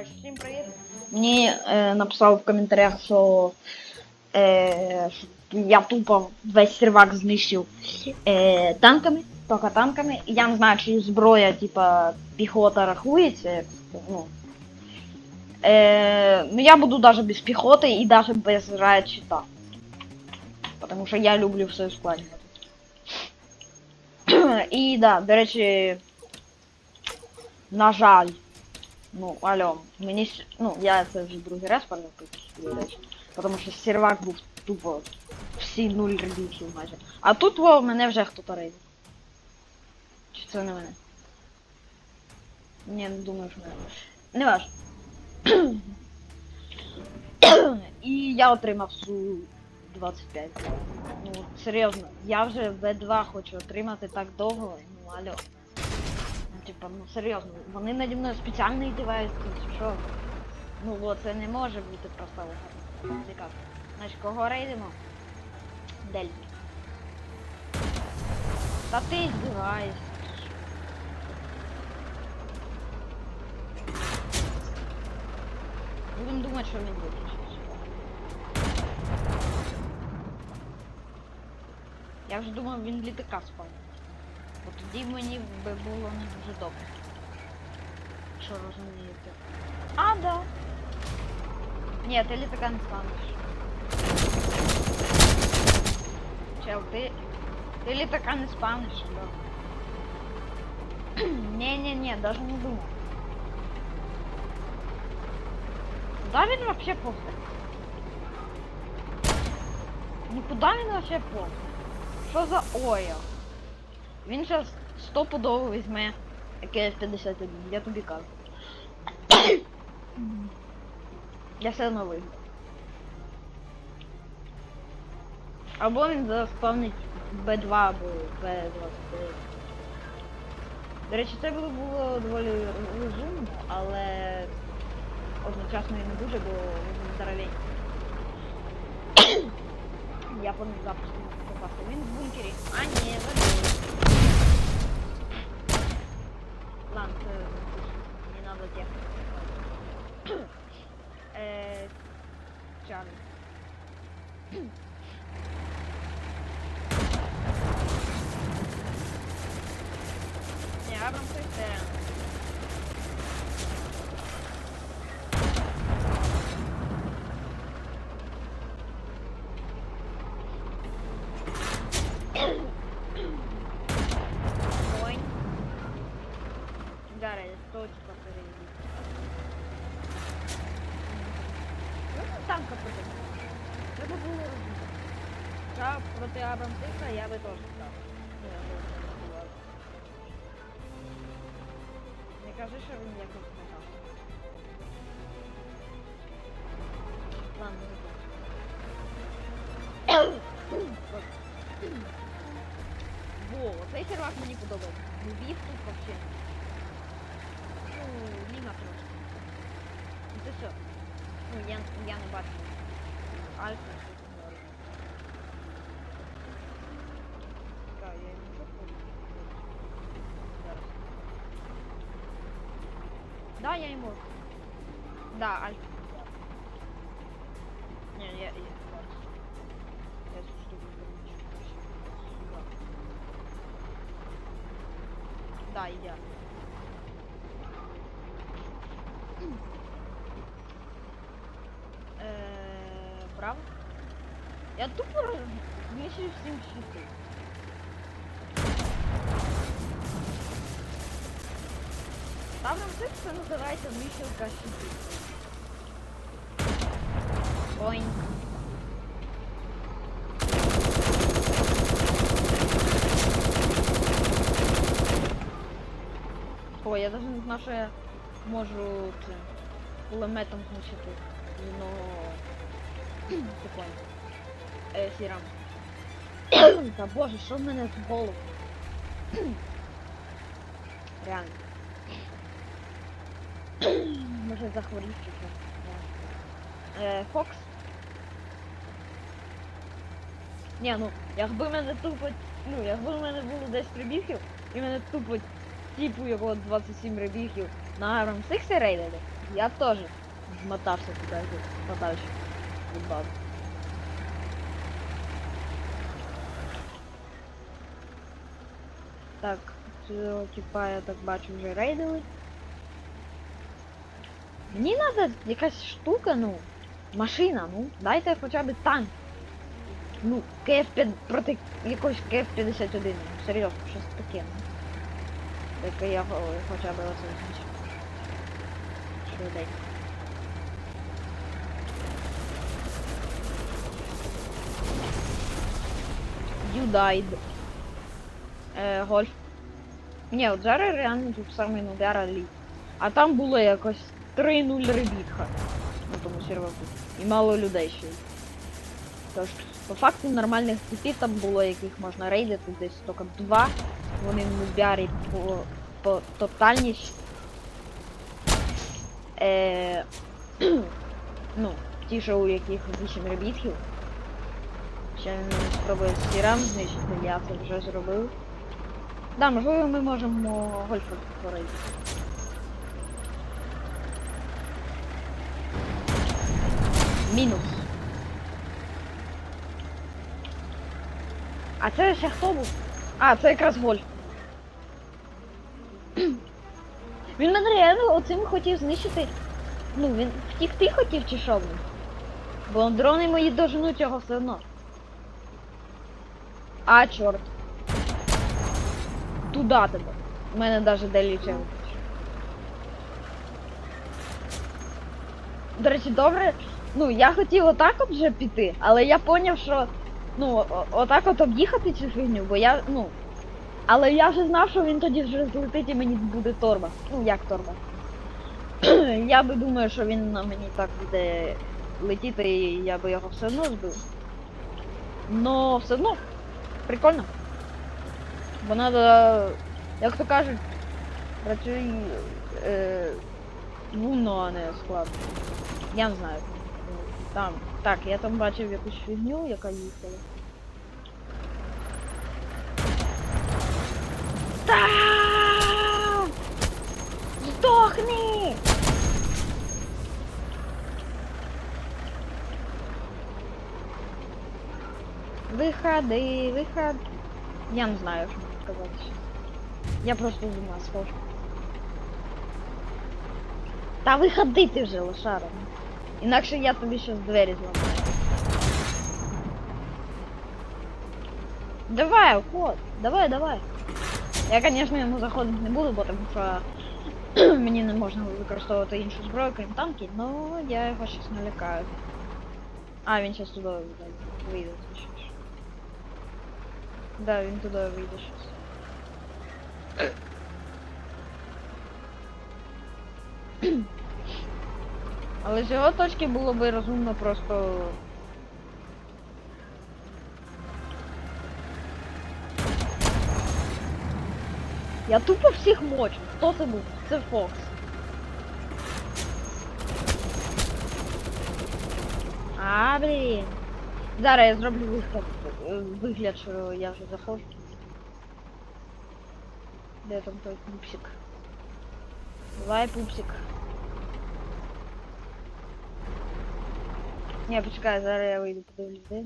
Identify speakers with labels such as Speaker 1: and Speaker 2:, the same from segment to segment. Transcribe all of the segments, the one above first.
Speaker 1: Всім привіт. Мені е, написав в коментарях, що, е, я тупо весь сервак знищив е, танками, тільки танками. Я не знаю, чи зброя, типа, піхота рахується. Ну, е, ну я буду даже без піхоти і даже без щита. Потому що я люблю все ускладнювати. І да, до речі, на жаль. Ну, алло, мені с- ну, я це вже другий раз речі. Тому що сервак був тупо всі нуль редюсів майже. А тут во, мене вже хто-то рейдив. Чи це не мене? Ні, не думаю, що мене. Не важ. І я отримав су 25. Ну, серйозно, я вже В2 хочу отримати так довго, ну алло. Типа, ну серйозно, вони наді мною спеціально ідиваються, що? Ну це не може бути просто вигадно. Цікаво. Значить, кого рейдимо? Дельфі. Та ти здиваєшся. Будемо думати, що він виключить. Я вже думав, він літака спав. Бо тоді мені би було не дуже добре. Що розумієте? А, да. Ні, ти літака не станеш. Чел, ти. Ти літака не спаниш, да. Не-не-не, даже не думал. Куда він вообще повзе? Нікуди він вообще повзе? Що за оя? Він зараз стопудово візьме КС 51, я тобі кажу. я все одно виграю. Або він заспавнить Б2 або Б29. До речі, це було, доволі розумно, але одночасно і не дуже, бо він здоровенький. Я по запуску попався. Він в бункері. А ні, забив. Ладно, це не надо технику. Э, Чарли. Не, Абрам це. Ой. Гарри, точно перейди. Ну, ну, танка проти. Треба було робити. Та проти Абрамсиса я би теж став. Не кажи, що він якось не так. Ладно, не Во, цей сервак мені подобається. Львів тут вообще. Ну, ліна трошки. Ну це все. Ну, я, я не бачу. Альфа, що тут говорить. Так, я не можу Зараз. Да, я можу. Да, Альфа. Не, я, я. Да, идеально. Там нам це все називається вішалка щити. Ой. Ой, я даже не знаю, що я можу це, кулеметом знищити одного прикольно. Е, сірам. Та боже, що в мене з голову? Реально. Може захворів чи що. Е, Фокс. Ні, ну, якби мене тупо, ну, якби в мене було 10 прибігів, і мене тупо типу його 27 ребігів на Арам 6 рейдили, я теж змотався туди подальше від бази. Так, цього типа я так бачу вже рейдили. Мені треба якась штука, ну, машина, ну, дайте хоча б танк. Ну, КФ-5 проти якогось КФ-51, ну, серйозно, щось таке, ну. Таке я хоча б оце знищу. Швиденько. You died. Е, гольф. Ні, от зараз реально тут саме удар літ. А там було якось 3-0 ребітха на тому серверку. І мало людей ще. Тож, по факту нормальних типів там було, яких можна рейдити, десь тільки два. Вони нубярі по, по тотальність. Е, ну, ті, що у яких 8 ребітків. Ще не спробую сірам знищити, я це вже зробив. Да, можливо, ми можемо гольфа створити. Мінус. А це ще хто був? А, це якраз Вольф. Він мене реально оцим хотів знищити. Ну, він втікти хотів чи що він? Бо дрони мої доженуть його все одно. А, чорт. Туда тебе. У мене навіть де лічив. До речі, добре. Ну, я хотів отак от вже піти, але я поняв, що ну, отак от об'їхати цю фігню, бо я, ну. Але я вже знав, що він тоді вже злетить і мені буде торба. Ну, як торба. я би думаю, що він на мені так буде летіти, і я би його все одно збив. Но все одно прикольно. Бо надо, як то кажуть, працюй е, вумно, а не складно. Я не знаю. Там. Так, я там бачив якусь фігню, яка їхала. Та! Здохни! Виходи, виход. Я не знаю, що мені сказати. Я просто з ума схожу. Та виходи ти вже, лошара. Інакше я тобі щас двері зламаю. Давай, уход, давай, давай. Я, конечно, йому заходити не буду, бо тому що мені не можна використовувати іншу зброю, крім танків, но я його щас налякаю. А, він вийде, вийде точніше. Да, він туди вийде щас. Але з його точки було би розумно просто. Я тупо всіх мочу. Хто це був? Це Фокс. А, блін. Зараз я зроблю вигляд, е, вигляд, що я вже заходжу. Де там той пупсик? Давай, пупсик. Не, почекай, зараз я вийду подивлюсь, де.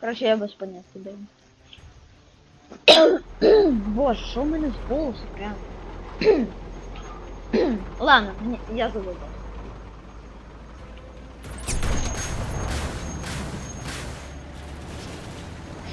Speaker 1: Короче, я без поняття де. він. Боже, що в мене з голосу прям? Ладно, я забуду.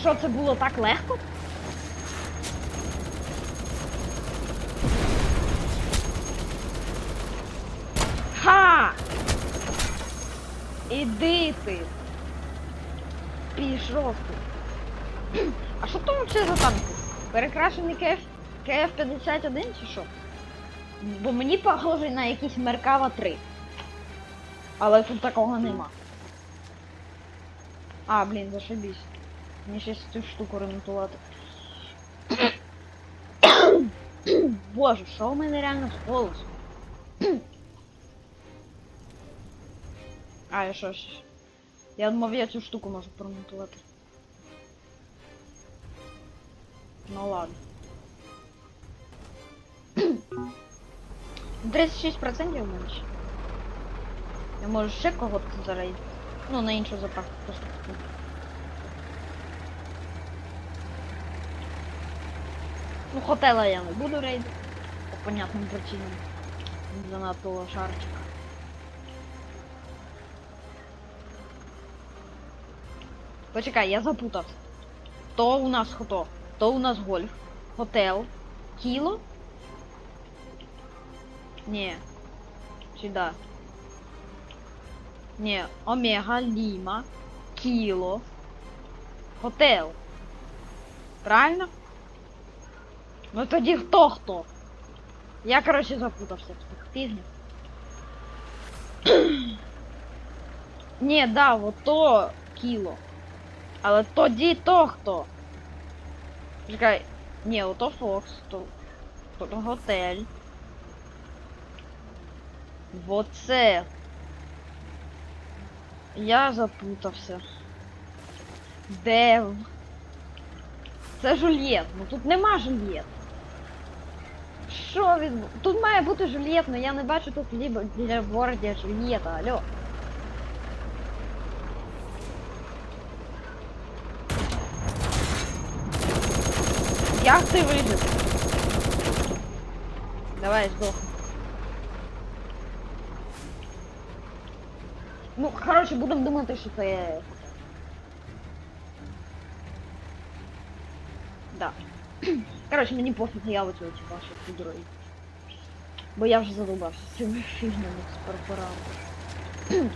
Speaker 1: Що це було так легко? Ха! Іди ти! Пішов ти. А що там ще за танки? Перекрашений КФ, КФ-51 чи що? Бо мені похоже на якийсь Меркава 3. Але тут такого нема. А, блін, зашибісь. Мені ще цю штуку ремонтувати. Боже, що в мене реально з голосом? А, я що ж? Я думав, я цю штуку можу поремонтувати. Ну ладно. 36% менше. Я можу ще кого-то зарейдити. Ну, на іншу заправку просто. Ну, хотела я не буду рейдити. По понятним причинам. Занадто лошарчик. Почекай, я запутався. То у нас хто? То у нас гольф. Хотел. Кіло? Ні. Сюда. Ні, Омега, Ліма, Кіло, Хотел. Правильно? Ну тоді хто хто? Я, короче, запутався в цих тижнях. Ні, да, вот то кіло. Але тоді то хто? Чекай. Ні, ото Фокс, то, то готель. Вот це. Я запутався. Дев. Це Жульєт. Ну тут нема Жульєт. Що від... Тут має бути Жульєт, але я не бачу тут лібо біля борді Жульєта, алло. Як ти вижив? Давай, здохни. Ну, коротше, будемо думати, що це. Да. Коротше, мені пофіг, я оцю типа, що тут. Бо я вже задумався з цими фігнями з прапорами.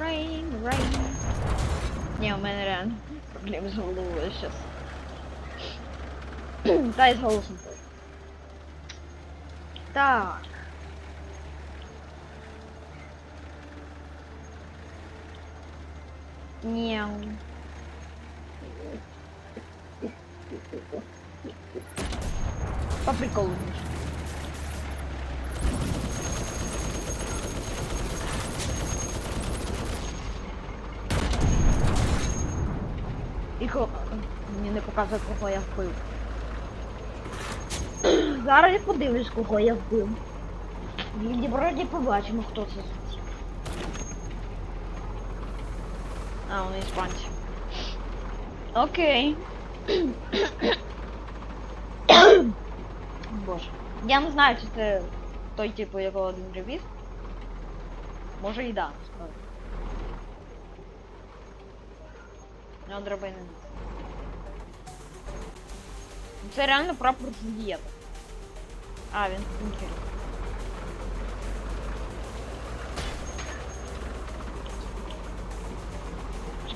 Speaker 1: Rain, rain. Ні, у мене реально проблеми з головою зараз. Та й з голосом. Так. Няу. По приколу. І ко... Мені не показує, кого я вбив. Зараз я подивлюсь, кого я вбив. Вроді побачимо, хто це. А, вони іспанці. Окей. Боже. Я не знаю, чи це той типу, якого він привіз. Може і да. Ну, драбини. не. Це реально прапор Джульєта. А, він в.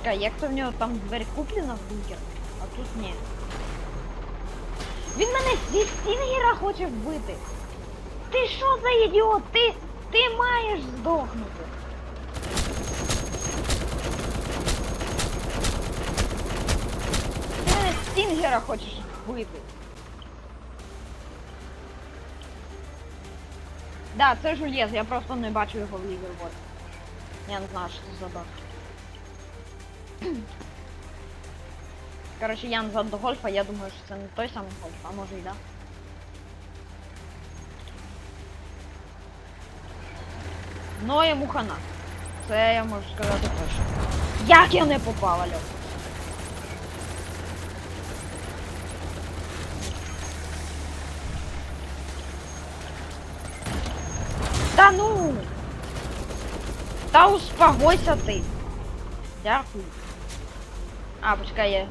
Speaker 1: Чекай, як то в нього там двері куплена в бункер, а тут ні. Він мене зі Стінгера хоче вбити. Ти що за ідіот? Ти, ти маєш здохнути. Ти мене Стінгера хочеш вбити. Да, це Жульєз, я просто не бачу його в лівербоді. Я не знаю, що це за баг. Короче, я назад до гольфа, я думаю, що це не той самий гольф, а може і да. Но йому хана. Це я можу сказати точно. Як я не попав, алло? Та ну! Та успокойся ти. Дякую. А, почекай, я.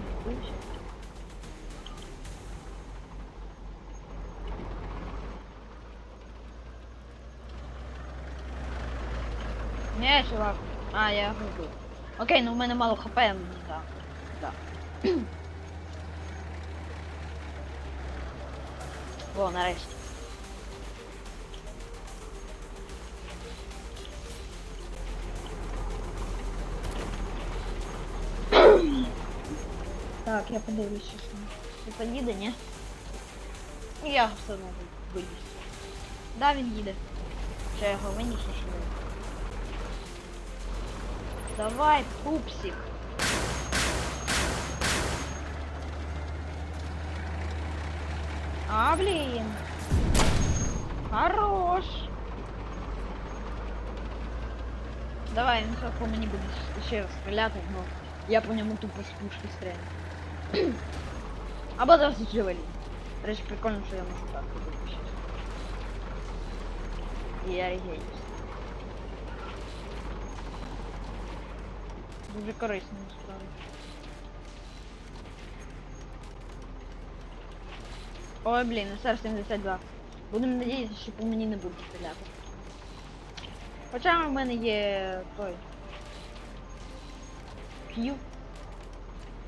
Speaker 1: Не, чувак. А, я губив. Окей, ну в мене мало хп, мені так. Да. О, нарешті. Так, я там. Це їде, ні? Я все одно виїзд. Да, він їде. Ще його виніс, що не. Давай, пупсик. А, блін. Хорош. Давай, він зараз по мені буде ще раз стріляти, но я по ньому тупо з пушки стріляю. Або зараз джевелі. Речі, прикольно, що я можу так. І я регеюсь. Дуже корисно насправді. Ой, блін, СР-72. Будемо надіятися, що по мені не будуть стріляти. Хоча в мене є той. Q.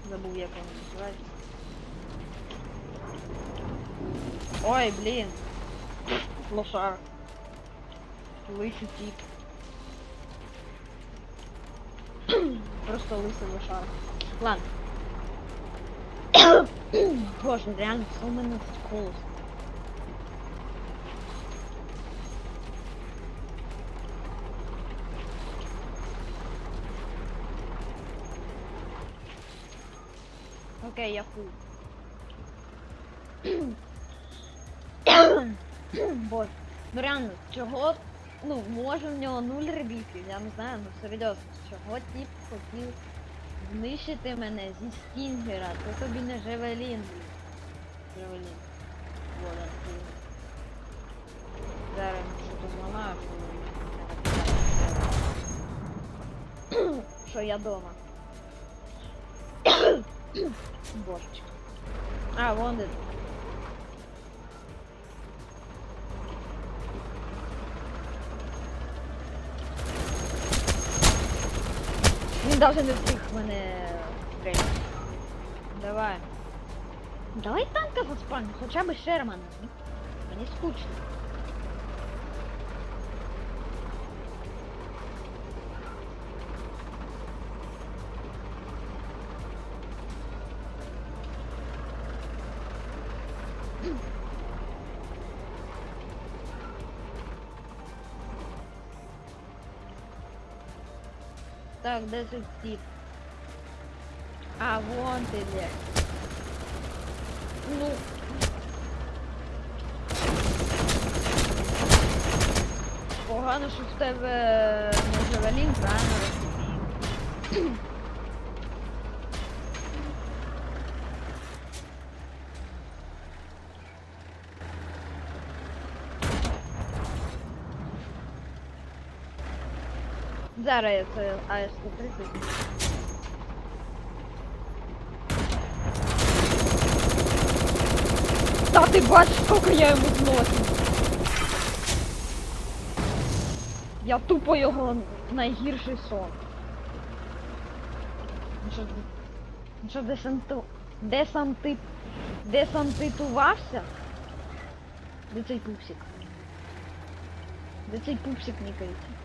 Speaker 1: Забув як він називається. Ой, блін. Лошар. Лисий тип. Просто лисий лошар. Ладно. Боже, реально, що в мене тут голос. Окей, я фул. Боже, ну реально, чого, ну, може в нього нуль ребітків, я не знаю, ну серйозно, чого тип хотів знищити мене зі стінгера, це тобі не Жевелін. Жевелін. Вода, ти. Зараз що то зламаю, що... що я дома. Божечки. А, вон де. Він даже не встиг мене. Давай. Давай танка заспальню, хоча б Шермана. Мені скучно. Так, де цей тип? А, вон ти де. Ну. Погано, що в тебе не Жавелін, правильно Зараз це АС-130. Та ти бачиш, скільки я йому зношу. Я тупо його найгірший сон. Що, що десанту... Десанти... Десантитувався? Де цей пупсик? Де цей пупсик нікається?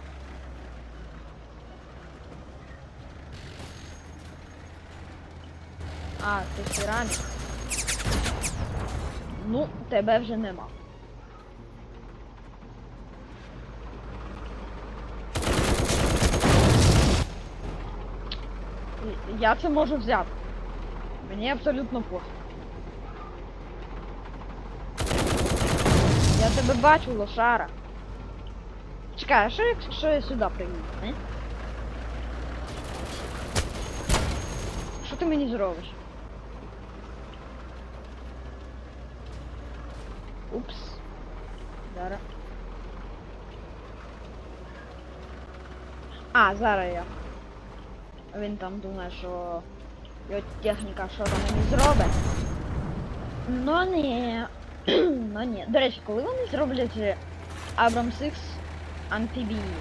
Speaker 1: А, ти тиранчик. Ну, тебе вже нема. Я це можу взяти. Мені абсолютно пофіг. Я тебе бачу, лошара. Чекай, а що якщо я сюди приїду, не? Що ти мені зробиш? Упс. Зараз. А, зараз я. Він там думає, що його техніка що там мені зробить. Ну ні. ну ні. До речі, коли вони зроблять Abrams X Amphibії?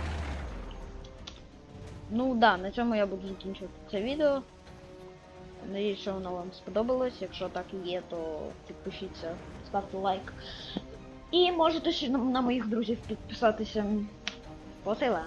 Speaker 1: Ну да, на цьому я буду закінчувати це відео. Надіюсь, що воно вам сподобалось. Якщо так і є, то підпишіться, ставте лайк. І можете ще на, моїх друзів підписатися. Посила.